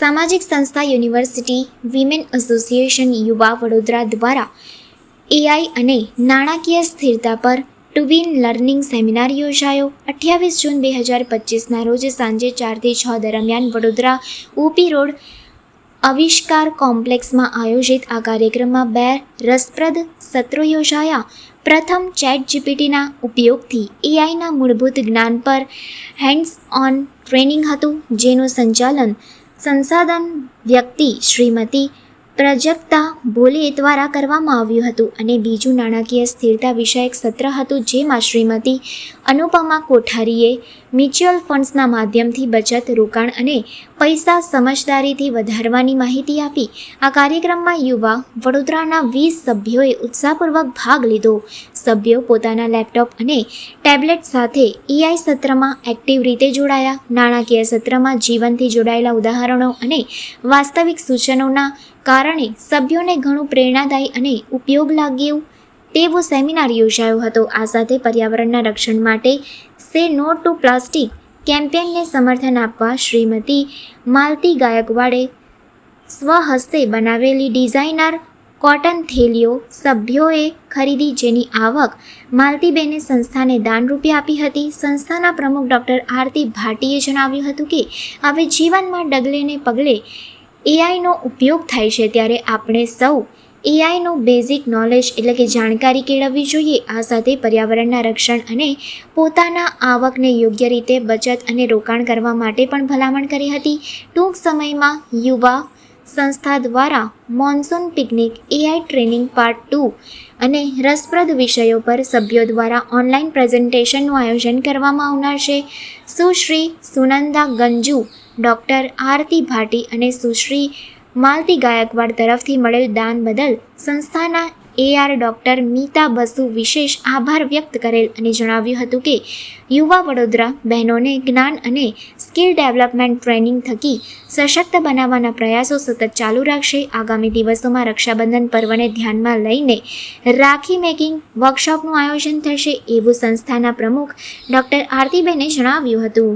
સામાજિક સંસ્થા university women association યુવા વડોદરા દ્વારા એઆઈ અને નાણાકીય સ્થિરતા પર ટુ વિન લર્નિંગ સેમિનાર યોજાયો. અઠ્યાવીસ જૂન બે હજાર પચીસના રોજ સાંજે ચારથી છ દરમિયાન વડોદરા ઉપી રોડ આવિષ્કાર કોમ્પ્લેક્સમાં આયોજિત આ કાર્યક્રમમાં બે રસપ્રદ સત્રો યોજાયા. પ્રથમ ચેટ જીપીટીના ઉપયોગથી એઆઈના મૂળભૂત જ્ઞાન પર હેન્ડ્સ ઓન ટ્રેનિંગ હતું, જેનું સંચાલન સંસાધન વ્યક્તિ શ્રીમતી પ્રજક્તા બોલે દ્વારા કરવામાં આવ્યું હતું અને બીજું નાણાકીય સ્થિરતા વિષયક સત્ર હતું જેમાં શ્રીમતી અનુપમા કોઠારીએ મ્યુચ્યુઅલ ફંડ્સના માધ્યમથી બચત, રોકાણ અને પૈસા સમજદારીથી વધારવાની માહિતી આપી. આ કાર્યક્રમમાં યુવા વડોદરાના વીસ સભ્યોએ ઉત્સાહપૂર્વક ભાગ લીધો. સભ્યો પોતાના લેપટોપ અને ટેબ્લેટ સાથે એઆઈ સત્રમાં એક્ટિવ રીતે જોડાયા. નાણાકીય સત્રમાં જીવનથી જોડાયેલા ઉદાહરણો અને વાસ્તવિક સૂચનોના કારણે સભ્યોને ઘણું પ્રેરણાદાયી અને ઉપયોગ લાગ્યું. તેવો સેમિનાર યોજાયો હતો. આ સાથે પર્યાવરણના રક્ષણ માટે સે નો ટુ પ્લાસ્ટિક કેમ્પેનને સમર્થન આપવા શ્રીમતી માલતી ગાયકવાડે સ્વહસ્તે બનાવેલી ડિઝાઇનર કોટન થેલીઓ સભ્યોએ ખરીદી જેની આવક માલતીબેને સંસ્થાને દાનરૂપે આપી હતી. સંસ્થાના પ્રમુખ ડૉક્ટર આરતી ભાટીએ જણાવ્યું હતું કે, હવે જીવનમાં ડગલેને પગલે એઆઈનો ઉપયોગ થાય છે ત્યારે આપણે સૌ એઆઈનું બેઝિક નોલેજ એટલે કે જાણકારી કેળવવી જોઈએ. આ સાથે પર્યાવરણના રક્ષણ અને પોતાના આવકને યોગ્ય રીતે બચત અને રોકાણ કરવા માટે પણ ભલામણ કરી હતી. ટૂંક સમયમાં યુવા સંસ્થા દ્વારા monsoon picnic AI training part two અને રસપ્રદ વિષયો પર સભ્યો દ્વારા ઓનલાઈન પ્રેઝન્ટેશનનું આયોજન કરવામાં આવનાર છે. સુશ્રી સુનંદા ગંજુ ડૉક્ટર આરતી ભાટી અને સુશ્રી માલતી ગાયકવાડ તરફથી મળેલ દાન બદલ સંસ્થાના એઆર ડૉક્ટર મીતા બસુ વિશેષ આભાર વ્યક્ત કરેલ અને જણાવ્યું હતું કે, યુવા વડોદરા બહેનોને જ્ઞાન અને સ્કિલ ડેવલપમેન્ટ ટ્રેનિંગ થકી સશક્ત બનાવવાના પ્રયાસો સતત ચાલુ રાખશે. આગામી દિવસોમાં રક્ષાબંધન પર્વને ધ્યાનમાં લઈને રાખી મેકિંગ વર્કશોપનું આયોજન થશે એવું સંસ્થાના પ્રમુખ ડૉક્ટર આરતીબેને જણાવ્યું હતું.